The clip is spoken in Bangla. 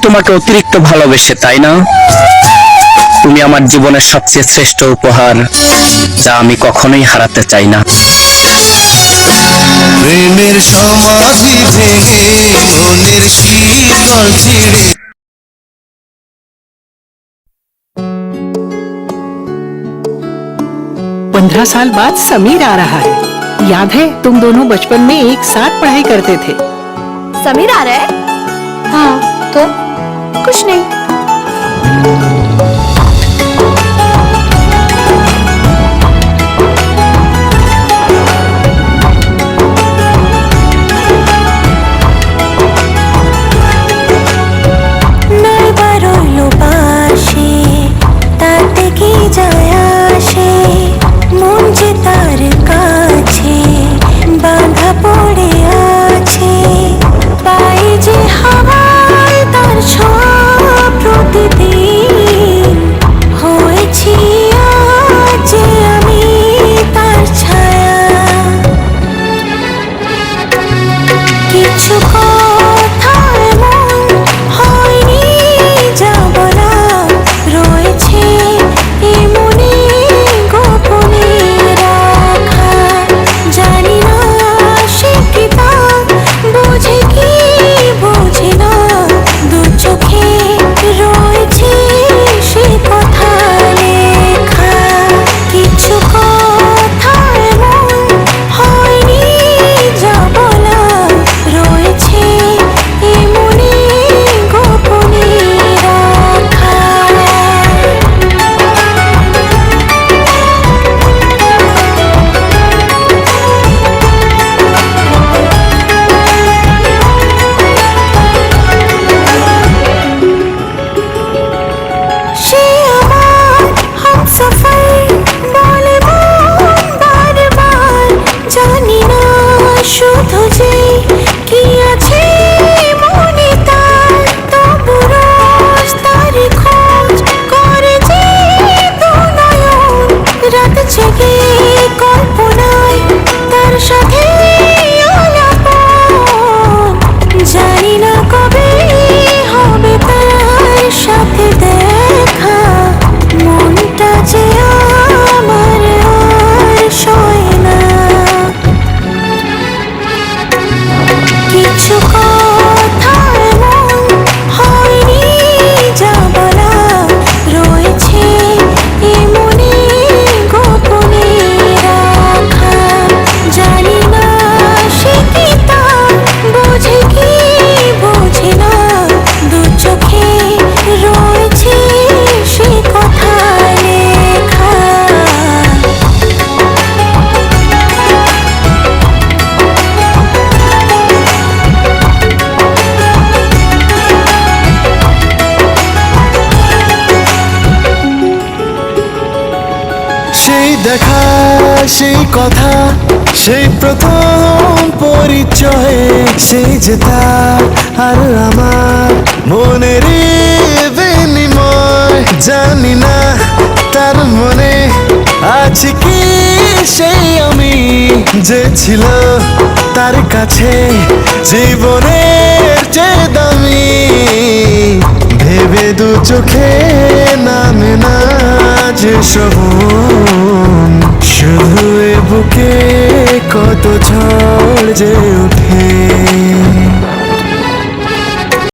তোমাকে অতিরিক্ত ভালোবেসে তাই না তুমি আমার জীবনের সবচেয়ে শ্রেষ্ঠ উপহার যা আমি কখনোই হারাতে চাই না প্রেমের সমাধি ভেঙে মনের শীতল ছিঁড়ে पंद्रह साल बाद समीर आ रहा है याद है तुम दोनों बचपन में एक साथ पढ़ाई करते थे समीर आ रहा है हाँ तो कुछ नहीं। দেখা সেই কথা, সেই প্রথম পরিচয়ে, সেই যে আর আমার মনের বিনিময়। জানি না তার মনে আছে কি সেই আমি যে ছিল তার কাছে জীবনের যে দামি। ভেবে দু চোখে নামে না যে এ বুকে কত ঝড় যে উঠে